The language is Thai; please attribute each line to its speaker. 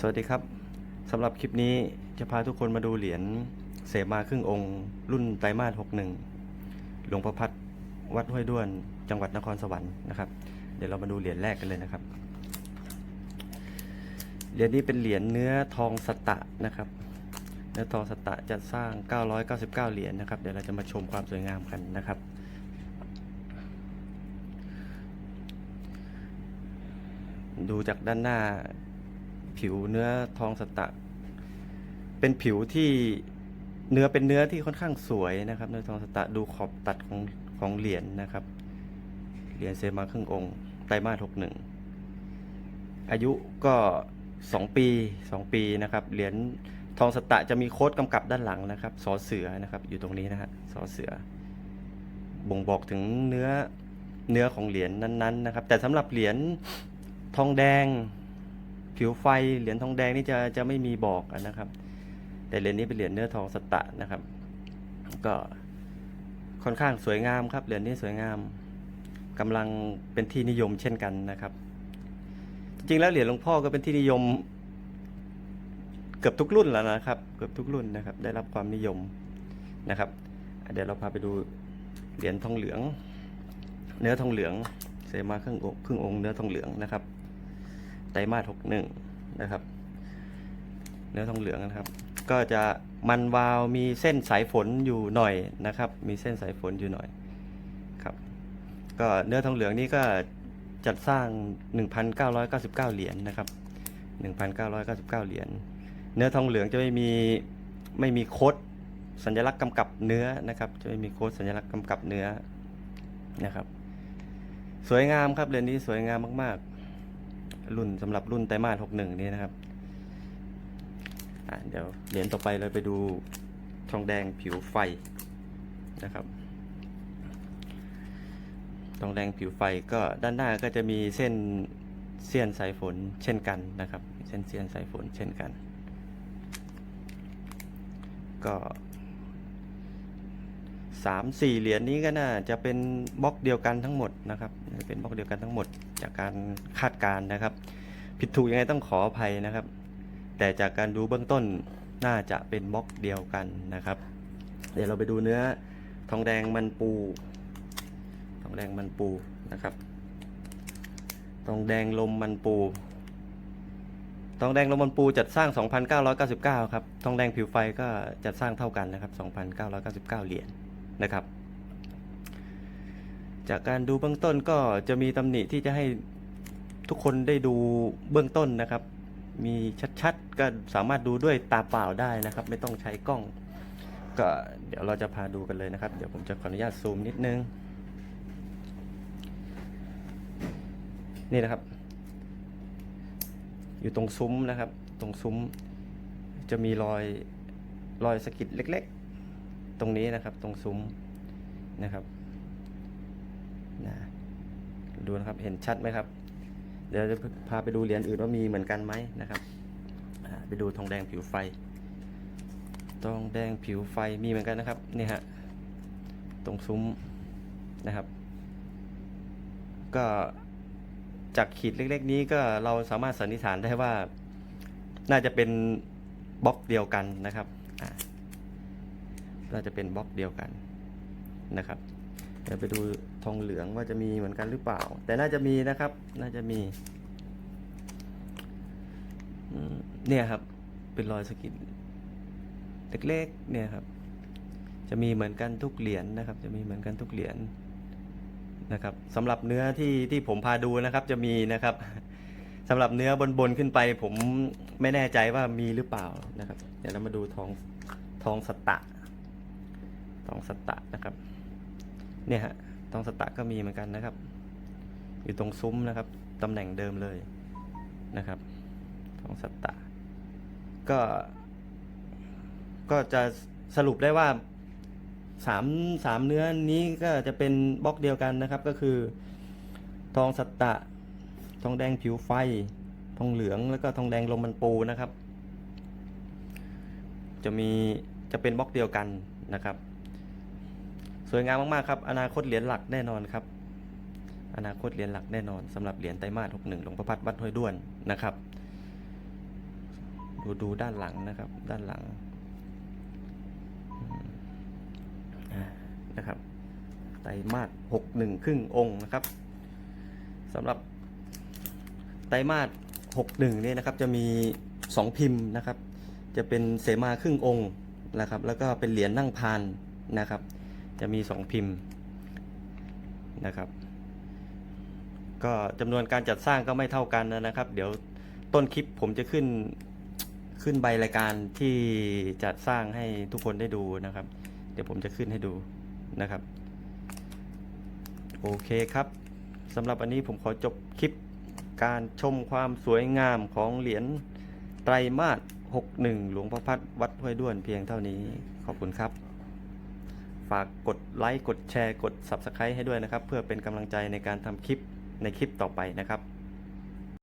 Speaker 1: สวัสดีครับสำหรับคลิปนี้จะพาทุกคนมาดูเหรียญเสมาครึ่งองค์ รุ่นไตรมาส61 หลวงประพัดวัดห้วยด้วน จังหวัดนครสวรรค์นะครับ เดี๋ยวเรามาดูเหรียญแรกกันเลยนะครับ เหรียญนี้เป็นเหรียญเนื้อทองสตะนะครับ เนื้อทองสตะจะสร้าง 999 เหรียญนะครับ เดี๋ยวเราจะมาชมความสวยงามกันนะครับดูจากด้านหน้า ผิวเนื้อทองสตะ เป็นผิวที่เนื้อเป็นเนื้อที่ค่อนข้างสวยนะครับ เนื้อทองสตะดูขอบตัดของของเหรียญนะครับ เหรียญเซมาครึ่งองค์ไตรมาสหกหนึ่งอายุก็สองปีสองปีนะครับ เหรียญทองสตะจะมีโค้ดกำกับด้านหลังนะครับสอเสือนะครับ อยู่ตรงนี้นะฮะสอเสือ บ่งบอกถึงเนื้อเนื้อของเหรียญนั้นๆนะครับ แต่สำหรับเหรียญทองแดง ผิวไฟเหรียญทองแดงนี่จะจะไม่มีบอกนะครับ แต่เหรียญนี้เป็นเหรียญเนื้อทองสตะนะครับ ก็ค่อนข้างสวยงามครับเหรียญนี้สวยงามกำลังเป็นที่นิยมเช่นกันนะครับ จริงๆแล้วเหรียญหลวงพ่อก็เป็นที่นิยม เกือบทุกรุ่นแล้วนะครับ เกือบทุกรุ่นนะครับ ได้รับความนิยมนะครับ เดี๋ยวเราพาไปดูเหรียญทองเหลือง เนื้อทองเหลืองเสมาครึ่งองค์ครึ่งองค์เนื้อทองเหลืองนะครับ ไตรมาสหกหนึ่งนะครับ เนื้อทองเหลืองนะครับ ก็จะมันวาวมีเส้นสายฝนอยู่หน่อยนะครับ มีเส้นสายฝนอยู่หน่อยครับ ก็เนื้อทองเหลืองนี่ก็จัดสร้าง 1,999 เหรียญนะครับ 1,999 เหรียญ เนื้อทองเหลืองจะไม่มีไม่มีโค้ดสัญลักษณ์กำกับเนื้อนะครับ จะไม่มีโค้ดสัญลักษณ์กำกับเนื้อนะครับ สวยงามครับเหรียญนี้สวยงามมาก ๆ รุ่นสำหรับรุ่นไตรมาสหกหนึ่งนี่นะครับเดี๋ยวเหรียญต่อไปเราไปดูทองแดงผิวไฟนะครับทองแดงผิวไฟก็ด้านหน้าก็จะมีเส้นเสี้ยนสายฝนเช่นกันนะครับ เส้นเสี้ยนสายฝนเช่นกัน ก็ สามสี่เหรียญนี้ก็น่าจะเป็นบล็อกเดียวกันทั้งหมดนะครับเป็นบล็อกเดียวกันทั้งหมด จากการคาดการณ์นะครับ ผิดถูกยังไงต้องขออภัยนะครับ แต่จากการดูเบื้องต้นน่าจะเป็นบล็อกเดียวกันนะครับ เดี๋ยวเราไปดูเนื้อทองแดงมันปู ทองแดงมันปูนะครับ ทองแดงลมมันปู ทองแดงลมมันปูจัดสร้าง 2,999 ครับ ทองแดงผิวไฟก็จัดสร้างเท่ากันนะครับ 2,999 เหรียญ นะครับ จากการดูเบื้องต้นก็จะมีตำหนิที่จะให้ทุกคนได้ดูเบื้องต้นนะครับ มีชัดๆ ก็สามารถดูด้วยตาเปล่าได้นะครับ ไม่ต้องใช้กล้อง ก็เดี๋ยวเราจะพาดูกันเลยนะครับ เดี๋ยวผมจะขออนุญาตซูมนิดนึง นี่นะครับ อยู่ตรงซุ้มนะครับ ตรงซุ้มจะมีรอยรอยสะกิดเล็กๆ ตรงนี้นะครับ ตรงซุ้มนะครับนะดูนะครับเห็นชัดไหมครับ เดี๋ยวจะพาไปดูเหรียญอื่นว่ามีเหมือนกันไหมนะครับไปดูทองแดงผิวไฟทองแดงผิวไฟมีเหมือนกันนะครับนี่ฮะตรงซุ้มนะครับ ก็จากขีดเล็ก ๆ นี้ก็เราสามารถสันนิษฐานได้ว่าน่าจะเป็นบล็อกเดียวกันนะครับ น่าจะเป็นบล็อกเดียวกันนะครับเดี๋ยวไปดูทองเหลืองว่าจะมีเหมือนกันหรือเปล่า แต่น่าจะมีนะครับ น่าจะมีเนี่ยครับ เป็นรอยสกิดเล็กๆเนี่ยครับ จะมีเหมือนกันทุกเหรียญนะครับ จะมีเหมือนกันทุกเหรียญนะครับสำหรับเนื้อที่ที่ผมพาดูนะครับ จะมีนะครับสำหรับเนื้อบนบนขึ้นไป ผมไม่แน่ใจว่ามีหรือเปล่านะครับ เดี๋ยวเรามาดูทองทองสตะ ทองสตะนะครับ เนี่ยฮะทองสตะก็มีเหมือนกันนะครับ อยู่ตรงซุ้มนะครับตำแหน่งเดิมเลยนะครับทองสตะ ก็ ก็จะสรุปได้ว่าสามสามเนื้อนี้ก็จะเป็นบล็อกเดียวกันนะครับ ก็คือ ทองสตะ ทองแดงผิวไฟ ทองเหลืองแล้วก็ทองแดงลมมันปูนะครับ จะมีจะเป็นบล็อกเดียวกันนะครับ วยงามมากๆครับ อนาคตเหรียญหลักแน่นอนครับ อนาคตเหรียญหลักแน่นอนสำหรับเหรียญไตรมาส61หนึ่งหลวงประพัดวัดห้วยด้วนนะครับ ดูดูด้านหลังนะครับ ด้านหลังนะครับ ไตรมาสหกหนึ่งครึ่งองค์นะครับสำหรับไตรมาสหกหนึ่งเนี่ยนะครับ จะมีสองพิมพ์นะครับ จะเป็นเสมาครึ่งองค์นะครับ แล้วก็เป็นเหรียญนั่งพานนะครับ จะมีสองพิมพ์นะครับ ก็จำนวนการจัดสร้างก็ไม่เท่ากันนะครับ เดี๋ยวต้นคลิปผมจะขึ้นขึ้นใบรายการที่จัดสร้างให้ทุกคนได้ดูนะครับ เดี๋ยวผมจะขึ้นให้ดูนะครับ โอเคครับสำหรับอันนี้ผมขอจบคลิปการชมความสวยงามของเหรียญไตรมาส61 หลวงพ่อพัดวัดห้วยด้วนเพียงเท่านี้ขอบคุณครับ ฝากกดไลค์กดแชร์กด Subscribe ให้ด้วยนะครับ เพื่อเป็นกำลังใจในการทำคลิปในคลิปต่อไปนะครับ